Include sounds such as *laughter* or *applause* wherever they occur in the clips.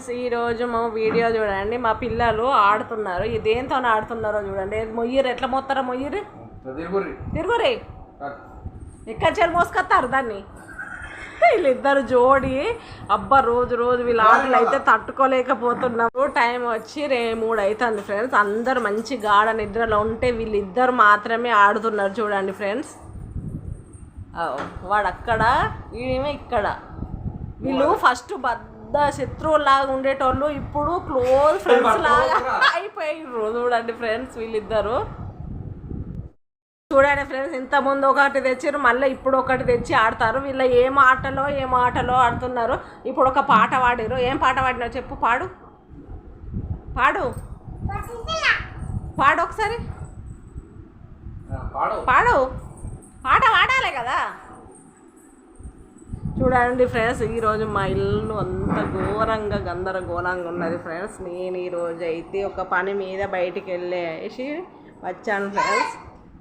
Friends ఈ రోజు మా వీడియో చూడండి. మా పిల్లలు ఆడుతున్నారు. దేంతో ఆడుతున్నారో చూడండి. మొయ్యరు ఎట్లా మోస్తారో మొయ్యరు తిరుగురే ఎక్కడ చెల్లి మోసుకొస్తారు దాన్ని? వీళ్ళిద్దరు జోడి. అబ్బా రోజు రోజు వీళ్ళ ఆటలు అయితే తట్టుకోలేకపోతున్నారు. టైం వచ్చి రే మూడు అవుతుంది ఫ్రెండ్స్. అందరు మంచి గాఢ నిద్రలో ఉంటే వీళ్ళిద్దరు మాత్రమే ఆడుతున్నారు చూడండి ఫ్రెండ్స్. వాడు అక్కడ వీడేమో ఇక్కడ. వీళ్ళు ఫస్ట్ బద్ద శత్రువులాగా ఉండేటోళ్ళు ఇప్పుడు క్లోజ్ *laughs* ఫ్రెండ్స్ లాగా అయిపోయారు చూడండి ఫ్రెండ్స్ వీళ్ళిద్దరు. చూడండి ఫ్రెండ్స్ ఇంత ముందు ఒకటి తెచ్చారు మళ్ళీ ఇప్పుడు ఒకటి తెచ్చి ఆడతారు. వీళ్ళ ఏం ఆటలో ఏం ఆటలో ఆడుతున్నారు? ఇప్పుడు ఒక పాట పాడారు ఏం పాట పాడినావు చెప్పు పాడు. పాడు. పాడు ఒకసారి. పాడు. పాడు. పాట పాడాలి కదా. చూడండి ఫ్రెండ్స్ ఈరోజు మా ఇల్లు అంత ఘోరంగా గందరగోళంగా ఉన్నది ఫ్రెండ్స్. నేను ఈరోజు అయితే ఒక పని మీద బయటికి వెళ్ళేసి వచ్చాను ఫ్రెండ్స్.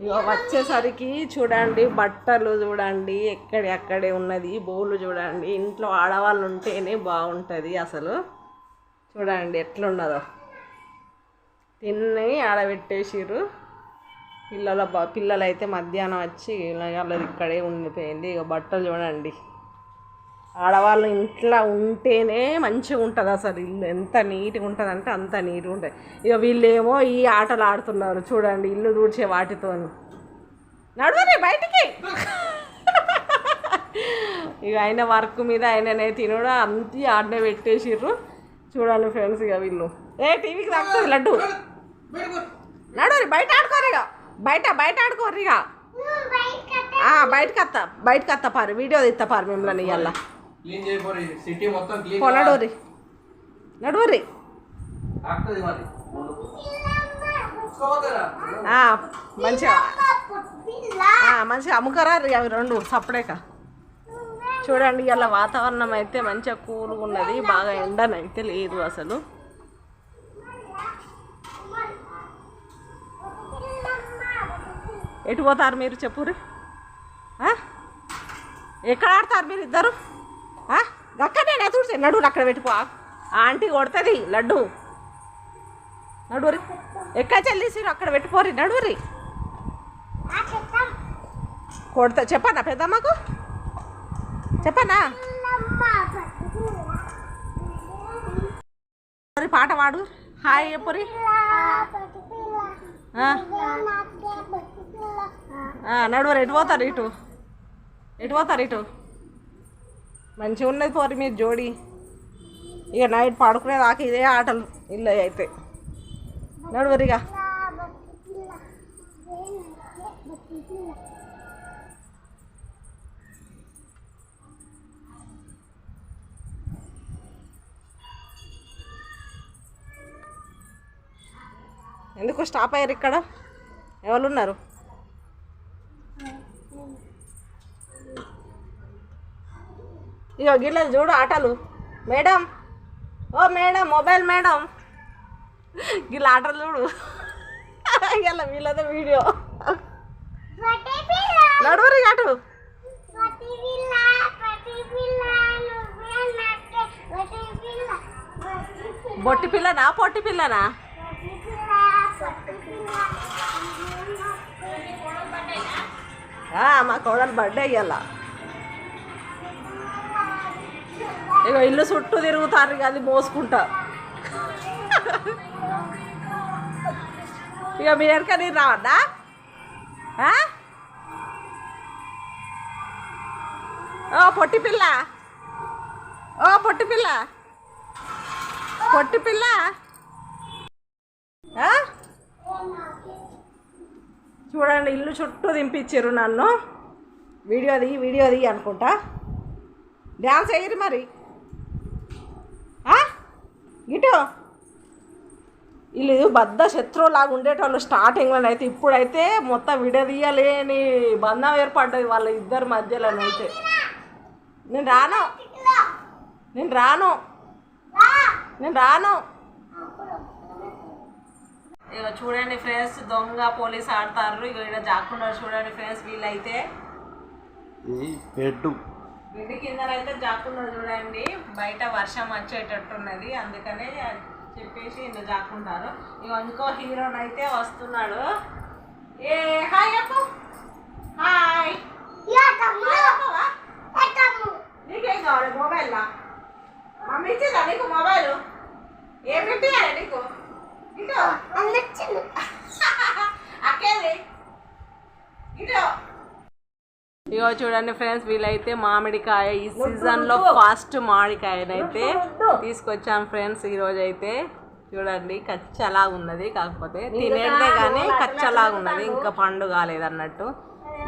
ఇగో వచ్చేసరికి చూడండి బట్టలు చూడండి ఎక్కడి అక్కడే ఉన్నది బోలు చూడండి. ఇంట్లో ఆడవాళ్ళు ఉంటేనే బాగుంటుంది అసలు. చూడండి ఎట్లున్నదో. తిని ఆడబెట్టేసిర్రు. పిల్లల పిల్లలైతే పిల్లలు అయితే మధ్యాహ్నం వచ్చి వాళ్ళది ఇక్కడే ఉండిపోయింది. ఇక బట్టలు చూడండి. ఆడవాళ్ళు ఇంట్లో ఉంటేనే మంచిగా ఉంటుంది అసలు ఇల్లు. ఎంత నీట్గా ఉంటుంది అంటే అంత నీట్గా ఉంటుంది. ఇక వీళ్ళేమో ఈ ఆటలు ఆడుతున్నారు చూడండి ఇల్లు దూడ్చే వాటితో నడవరే బయటికి. ఇక ఆయన వర్క్ మీద ఆయననే తినడం అంతే ఆడనే పెట్టేసిర్రు. చూడండి ఫ్రెండ్స్ ఇక వీళ్ళు. ఏ టీవీకి తాకుతుంది లడ్డు? నడవరి బయట ఆడుకోరు ఇక బయట బయట ఆడుకోరు ఇక ఆ, బయటకు వస్తా బయటకు వస్తా పారు వీడియో తీస్తా పారు మిమ్మల్ని ఇవాళ క్లీన్ చేయపోరి సిటీ మొత్తం క్లీన్ పో నడువురి. నడువురి. ఆగుతుంది మరి. మంచిగా. మంచిగా అమ్ముకరా అవి రెండు సపరేక చూడండి ఇలా వాతావరణం అయితే మంచిగా కూల్గా ఉన్నది. బాగా ఎండనైతే లేదు అసలు. ఎటు పోతారు మీరు చెప్పురి? ఎక్కడ ఆడతారు మీరు ఇద్దరు? ఆ? చూసి నడువురు అక్కడ పెట్టుకో. ఆ ఆంటీ కొడుతుంది లడ్డు. నడువురి. ఎక్కడ చెల్లిసిరు అక్కడ పెట్టుకోరి నడువురి. కొడతా చెప్పనా పెద్దమ్మకు? చెప్పనా? పాట పాడు. హాయ్ చెప్పురి నడువరు నడువురు ఎటు పోతారు ఇటు? ఎటు పోతారు ఇటు? మంచిగా ఉన్నది పోరి మీరు జోడి. ఇక నైట్ పడుకునే దాకా ఇదే ఆటలు ఇల్లు అయితే. నడువరిగా. ఎందుకు స్టాప్ అయ్యారు ఇక్కడ? ఎవరు ఇక గిళ్ళ చూడు ఆటలు. మేడం ఓ మేడం మొబైల్ మేడం. గిళ్ళ ఆటలు చూడు. ఇలా వీళ్ళదే వీడియో. నడువురి అటు. బొట్టి పిల్లనా పొట్టి పిల్లనా? మా కోడలు బర్త్డే ఇయ్యాల. ఇక ఇల్లు చుట్టూ తిరుగుతారు ఇక అది మోసుకుంటా. ఇక మీ వెనక నేను రావద్దా ఆ? ఓ పొట్టి పిల్ల. ఓ పొట్టి పిల్ల. పొట్టి పిల్ల. చూడండి ఇల్లు చుట్టూ దింపించారు నన్ను. వీడియో దిగి వీడియో దిగి అనుకుంటా. డ్యాన్స్ వేయరు మరి. ఇటో. వీళ్ళు బద్ద శత్రువులాగా ఉండేటోళ్ళు స్టార్టింగ్లో అయితే ఇప్పుడైతే మొత్తం విడదీయలేని బంధం ఏర్పడ్డది వాళ్ళ ఇద్దరి మధ్యలోనైతే నేను రాను. నేను రాను. నేను రాను. ఇక చూడండి ఫ్రెండ్స్ దొంగ పోలీస్ ఆడతారు ఇక ఇక్కడ చూడండి ఫ్రెండ్స్ వీళ్ళైతే. బెడ్ ఇంటి కిందనైతే జాక్కున్నది చూడండి బయట వర్షం వచ్చేటట్టున్నది. అందుకనే చెప్పేసి ఇంత జాకుంటారు. ఇక ఇంకో హీరోనైతే అయితే వస్తున్నాడు ఏ హాయ్ అప్పు హాయ్ హాయ్ అప్పవా? నీకేం కావాలి మొబైల్ మమ్మీ ఇచ్చిందా నీకు మొబైల్ ఏం పెట్టియాలి నీకు ఇటు అక్కేది ఇటు ఇగో చూడండి ఫ్రెండ్స్ వీళ్ళైతే మామిడికాయ ఈ సీజన్లో ఫస్ట్ మామిడికాయనైతే తీసుకొచ్చాం ఫ్రెండ్స్ ఈ రోజు అయితే చూడండి కచ్చలా ఉన్నది కాకపోతే తినేదే కానీ కచ్చలా ఉన్నది ఇంకా పండు కాలేదు అన్నట్టు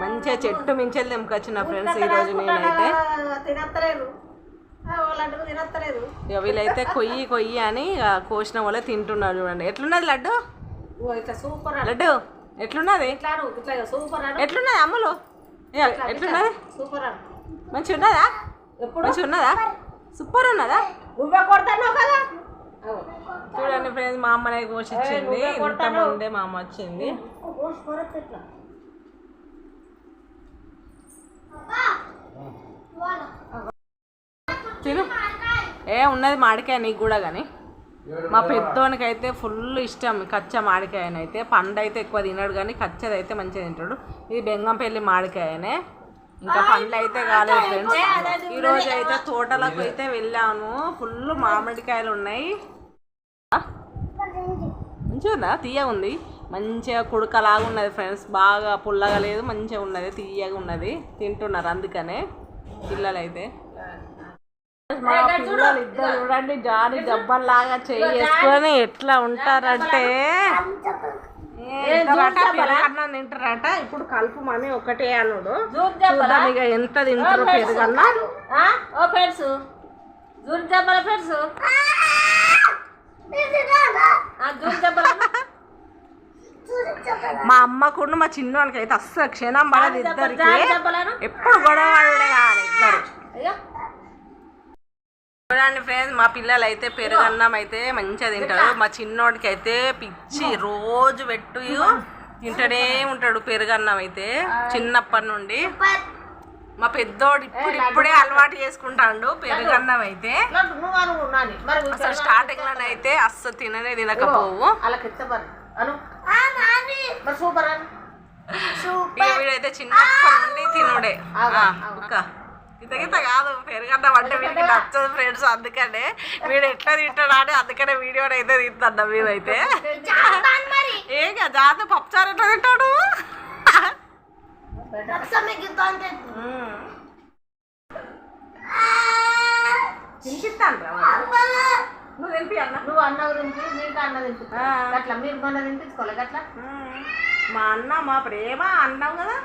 మంచిగా చెట్టు మించెలు తెంపుకొచ్చిన ఫ్రెండ్స్ ఈ రోజు నేనైతే. ఇక వీళ్ళైతే కొయ్యి కొయ్యి అని కోసిన వాళ్ళే తింటున్నారు చూడండి. ఎట్లున్నది లడ్డు? లడ్డు ఎట్లున్నది? ఎట్లున్నది అమ్ములు? ఎట్లున్నది? మంచిగా ఉన్నదా ఎప్పుడు? మంచిగా ఉన్నదా సూపర్ ఉన్నదా? నువ్వే కొడతాన్నావు కదా? చూడండి ఫ్రెండ్స్ మా అమ్మనే కోసి ఇచ్చింది. ఇంత ముందే మా అమ్మ వచ్చింది. తిను. ఏ ఉన్నది మామిడికాయ నీకు కూడా కానీ మా పెద్దోనికి అయితే ఫుల్ ఇష్టం కచ్చ మామిడికాయనైతే పండు అయితే ఎక్కువ తినడు కానీ కచ్చది అయితే మంచిగా తింటాడు. ఇది బెంగంపల్లి మామిడికాయనే ఇంకా పండ్లు అయితే కాలేదు ఫ్రెండ్స్ ఈ రోజు అయితే తోటలకు అయితే వెళ్ళాను ఫుల్ మామిడికాయలు ఉన్నాయి మంచిగా తీయగా ఉంది. మంచిగా కుడకలాగా ఉన్నది ఫ్రెండ్స్ బాగా పుల్లగా లేదు మంచిగా ఉన్నది తీయగా ఉన్నది. తింటున్నారు అందుకనే పిల్లలు అయితే మా పిల్లలు ఇద్దరు చూడండి జారి జబ్బల్లాగా చేసుకొని ఎట్లా ఉంటారంటే? పెరుగన్నం తింటారట ఇప్పుడు కలుపుమని ఒకటే అనుడు చూద్దాం ఇక ఎంత తింటారు పెరుగన్నం. ఓ ఫ్రెండ్స్. జూన్ జూన్ మా అమ్మకున్న మా అయితే అస్సలు క్షణం పడదు ఇద్దరికి. ఎప్పుడు గొడవ ఇద్దరు. చూడండి ఫ్రెండ్స్ మా పిల్లలు అయితే పెరుగన్నం అయితే మంచిగా తింటాడు మా చిన్నోడికి అయితే పిచ్చి రోజు పెట్టు తింటూనే ఉంటాడు పెరుగన్నం అయితే చిన్నప్పటి నుండి. మా పెద్దోడు ఇప్పుడు ఇప్పుడే అలవాటు చేసుకుంటాడు పెరుగన్నం అయితే. అసలు స్టార్టింగ్ లోనైతే అస్సలు తిననే తినకపోవు. వీడైతే చిన్నప్పటి నుండి తినుడే. ఆ, ఒక్క ఇంత గింత కాదు పెరుగన్నం అంటే వీడికి నచ్చదు ఫ్రెండ్స్ అందుకనే. వీడు ఎట్లా తింటాడు అని అందుకనే వీడియోని అయితే తింటాడు మేమైతే. ఏం కాదు జాత పప్పుచారు ఎట్లా తింటాడు. నువ్వు అన్న. నువ్వు అన్న గురించి నీకు అన్న. అట్లా మీరు అట్లా. మా అన్న మా ప్రేమ అన్నావు కదా.